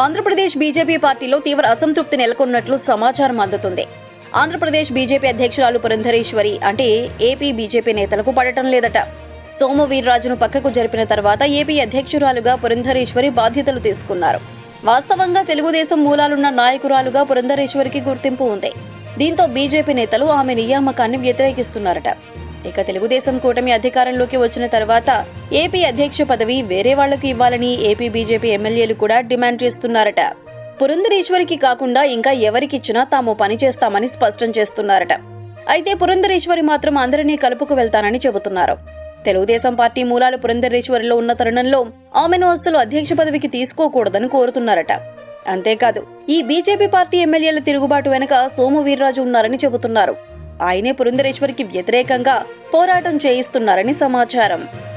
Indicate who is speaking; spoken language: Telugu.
Speaker 1: ఆంధ్రప్రదేశ్ బీజేపీ పార్టీలో తీవ్ర అసంతృప్తి నెలకొన్నట్లు సమాచారం అందుతుంది. ఆంధ్రప్రదేశ్ బీజేపీ అధ్యక్షురాలు పురంధరేశ్వరి అంటే ఏపీ బీజేపీ నేతలకు పడటం లేదట. సోము వీర్రాజును పక్కకు జరిపిన తర్వాత ఏపీ అధ్యక్షురాలుగా పురంధరేశ్వరి బాధ్యతలు తీసుకున్నారు. వాస్తవంగా తెలుగుదేశం మూలాలున్న నాయకురాలుగా పురంధరేశ్వరికి గుర్తింపు ఉంది. దీంతో బీజేపీ నేతలు ఆమె నియామకాన్ని వ్యతిరేకిస్తున్నారట. ఇక తెలుగుదేశం కూటమి అధికారంలోకి వచ్చిన తర్వాత ఏపీ అధ్యక్ష పదవి వేరే వాళ్ళకు ఇవ్వాలని ఏపీ బీజేపీ ఎమ్మెల్యేలు కూడా డిమాండ్ చేస్తున్నారట. పురంధరేశ్వరికి కాకుండా ఇంకా ఎవరికిచ్చినా తాము పనిచేస్తామని స్పష్టం చేస్తున్నారట. అయితే పురంధరేశ్వరి మాత్రం అందరినీ కలుపుకు వెళ్తానని చెబుతున్నారు. తెలుగుదేశం పార్టీ మూలాలు పురంధరేశ్వరిలో ఉన్న తరుణంలో ఆమెను అసలు అధ్యక్ష పదవికి తీసుకోకూడదని కోరుతున్నారట. అంతేకాదు ఈ బీజేపీ పార్టీ ఎమ్మెల్యేల తిరుగుబాటు వెనుక సోము వీర్రాజు ఉన్నారని చెబుతున్నారు. ఆయనే పురంధరేశ్వరికి వ్యతిరేకంగా పోరాటం చేయిస్తున్నారని సమాచారం.